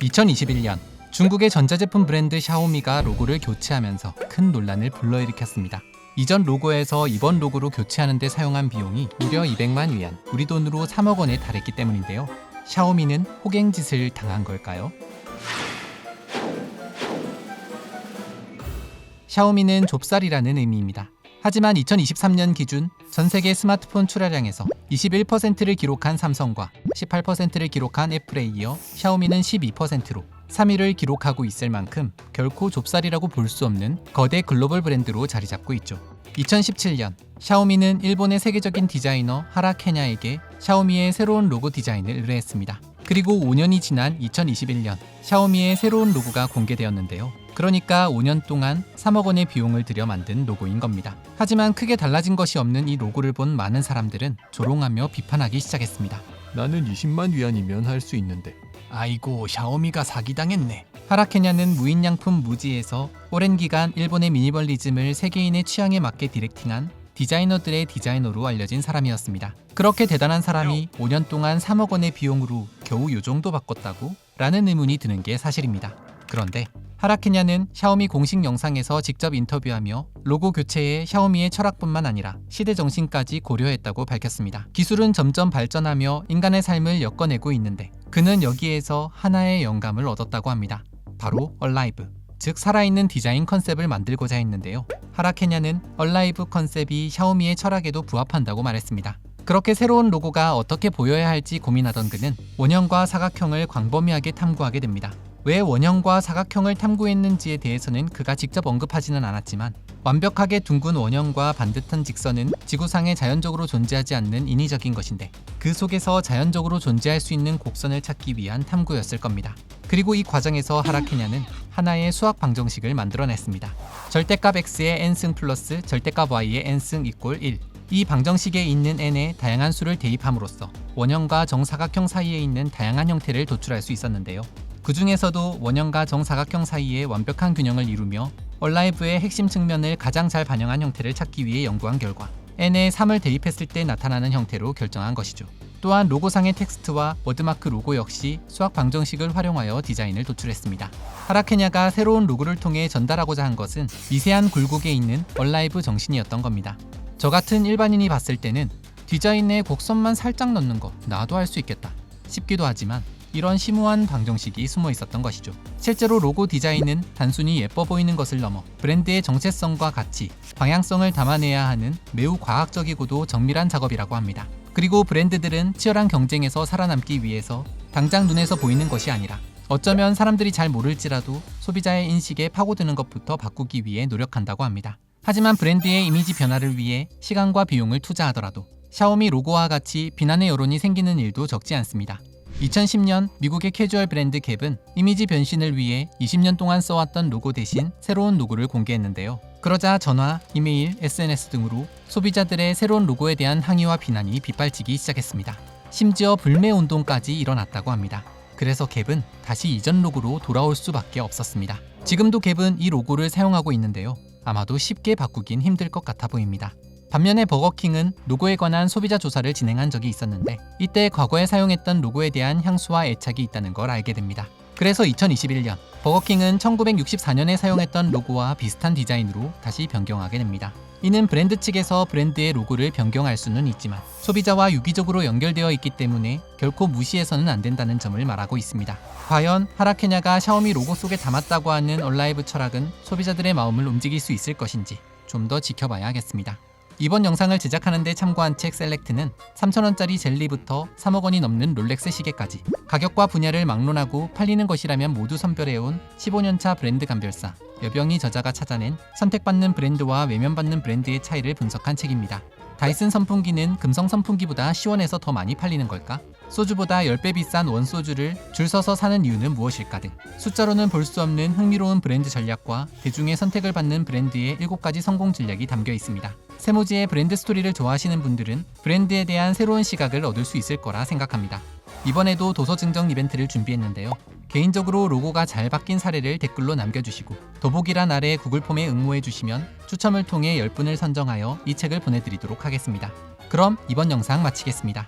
2021년 중국의 전자제품 브랜드 샤오미가 로고를 교체하면서 큰 논란을 불러일으켰습니다. 이전 로고에서 이번 로고로 교체하는 데 사용한 비용이 무려 200만 위안, 우리 돈으로 3억 원에 달했기 때문인데요. 샤오미는 호갱짓을 당한 걸까요? 샤오미는 좁쌀이라는 의미입니다. 하지만 2023년 기준 전 세계 스마트폰 출하량에서 21%를 기록한 삼성과 18%를 기록한 애플에 이어 샤오미는 12%로 3위를 기록하고 있을 만큼 결코 좁쌀이라고 볼 수 없는 거대 글로벌 브랜드로 자리 잡고 있죠. 2017년 샤오미는 일본의 세계적인 디자이너 하라 케냐에게 샤오미의 새로운 로고 디자인을 의뢰했습니다. 그리고 5년이 지난 2021년 샤오미의 새로운 로고가 공개되었는데요. 그러니까 5년 동안 3억 원의 비용을 들여 만든 로고인 겁니다. 하지만 크게 달라진 것이 없는 이 로고를 본 많은 사람들은 조롱하며 비판하기 시작했습니다. 나는 20만 위안이면 할 수 있는데 아이고 샤오미가 사기당했네. 하라케냐는 무인양품 무지에서 오랜 기간 일본의 미니멀리즘을 세계인의 취향에 맞게 디렉팅한 디자이너들의 디자이너로 알려진 사람이었습니다. 그렇게 대단한 사람이 5년 동안 3억 원의 비용으로 겨우 요 정도 바꿨다고? 라는 의문이 드는 게 사실입니다. 그런데 하라케냐는 샤오미 공식 영상에서 직접 인터뷰하며 로고 교체에 샤오미의 철학뿐만 아니라 시대 정신까지 고려했다고 밝혔습니다. 기술은 점점 발전하며 인간의 삶을 엮어내고 있는데 그는 여기에서 하나의 영감을 얻었다고 합니다. 바로 얼라이브, 즉 살아있는 디자인 컨셉을 만들고자 했는데요. 하라케냐는 얼라이브 컨셉이 샤오미의 철학에도 부합한다고 말했습니다. 그렇게 새로운 로고가 어떻게 보여야 할지 고민하던 그는 원형과 사각형을 광범위하게 탐구하게 됩니다. 왜 원형과 사각형을 탐구했는지에 대해서는 그가 직접 언급하지는 않았지만 완벽하게 둥근 원형과 반듯한 직선은 지구상에 자연적으로 존재하지 않는 인위적인 것인데 그 속에서 자연적으로 존재할 수 있는 곡선을 찾기 위한 탐구였을 겁니다. 그리고 이 과정에서 하라케냐는 하나의 수학 방정식을 만들어냈습니다. 절대값 x의 n승 플러스 절대값 y의 n승 이꼴 1. 이 방정식에 있는 n의 다양한 수를 대입함으로써 원형과 정사각형 사이에 있는 다양한 형태를 도출할 수 있었는데요. 그 중에서도 원형과 정사각형 사이에 완벽한 균형을 이루며 얼라이브의 핵심 측면을 가장 잘 반영한 형태를 찾기 위해 연구한 결과 n에 3을 대입했을 때 나타나는 형태로 결정한 것이죠. 또한 로고상의 텍스트와 워드마크 로고 역시 수학 방정식을 활용하여 디자인을 도출했습니다. 하라케냐가 새로운 로고를 통해 전달하고자 한 것은 미세한 굴곡에 있는 얼라이브 정신이었던 겁니다. 저 같은 일반인이 봤을 때는 디자인에 곡선만 살짝 넣는 거 나도 할 수 있겠다 싶기도 하지만 이런 심오한 방정식이 숨어 있었던 것이죠. 실제로 로고 디자인은 단순히 예뻐 보이는 것을 넘어 브랜드의 정체성과 가치, 방향성을 담아내야 하는 매우 과학적이고도 정밀한 작업이라고 합니다. 그리고 브랜드들은 치열한 경쟁에서 살아남기 위해서 당장 눈에서 보이는 것이 아니라 어쩌면 사람들이 잘 모를지라도 소비자의 인식에 파고드는 것부터 바꾸기 위해 노력한다고 합니다. 하지만 브랜드의 이미지 변화를 위해 시간과 비용을 투자하더라도 샤오미 로고와 같이 비난의 여론이 생기는 일도 적지 않습니다. 2010년 미국의 캐주얼 브랜드 캡은 이미지 변신을 위해 20년 동안 써왔던 로고 대신 새로운 로고를 공개했는데요. 그러자 전화, 이메일, SNS 등으로 소비자들의 새로운 로고에 대한 항의와 비난이 빗발치기 시작했습니다. 심지어 불매 운동까지 일어났다고 합니다. 그래서 캡은 다시 이전 로고로 돌아올 수밖에 없었습니다. 지금도 캡은 이 로고를 사용하고 있는데요. 아마도 쉽게 바꾸긴 힘들 것 같아 보입니다. 반면에 버거킹은 로고에 관한 소비자 조사를 진행한 적이 있었는데 이때 과거에 사용했던 로고에 대한 향수와 애착이 있다는 걸 알게 됩니다. 그래서 2021년 버거킹은 1964년에 사용했던 로고와 비슷한 디자인으로 다시 변경하게 됩니다. 이는 브랜드 측에서 브랜드의 로고를 변경할 수는 있지만 소비자와 유기적으로 연결되어 있기 때문에 결코 무시해서는 안 된다는 점을 말하고 있습니다. 과연 하라케냐가 샤오미 로고 속에 담았다고 하는 얼라이브 철학은 소비자들의 마음을 움직일 수 있을 것인지 좀 더 지켜봐야겠습니다. 이번 영상을 제작하는 데 참고한 책 셀렉트는 3,000원짜리 젤리부터 3억 원이 넘는 롤렉스 시계까지 가격과 분야를 막론하고 팔리는 것이라면 모두 선별해온 15년차 브랜드 감별사 여병희 저자가 찾아낸 선택받는 브랜드와 외면받는 브랜드의 차이를 분석한 책입니다. 다이슨 선풍기는 금성 선풍기보다 시원해서 더 많이 팔리는 걸까? 소주보다 10배 비싼 원소주를 줄 서서 사는 이유는 무엇일까 등 숫자로는 볼 수 없는 흥미로운 브랜드 전략과 대중의 선택을 받는 브랜드의 7가지 성공 전략이 담겨 있습니다. 세모지의 브랜드 스토리를 좋아하시는 분들은 브랜드에 대한 새로운 시각을 얻을 수 있을 거라 생각합니다. 이번에도 도서 증정 이벤트를 준비했는데요. 개인적으로 로고가 잘 바뀐 사례를 댓글로 남겨주시고 더보기란 아래 구글 폼에 응모해 주시면 추첨을 통해 10분을 선정하여 이 책을 보내드리도록 하겠습니다. 그럼 이번 영상 마치겠습니다.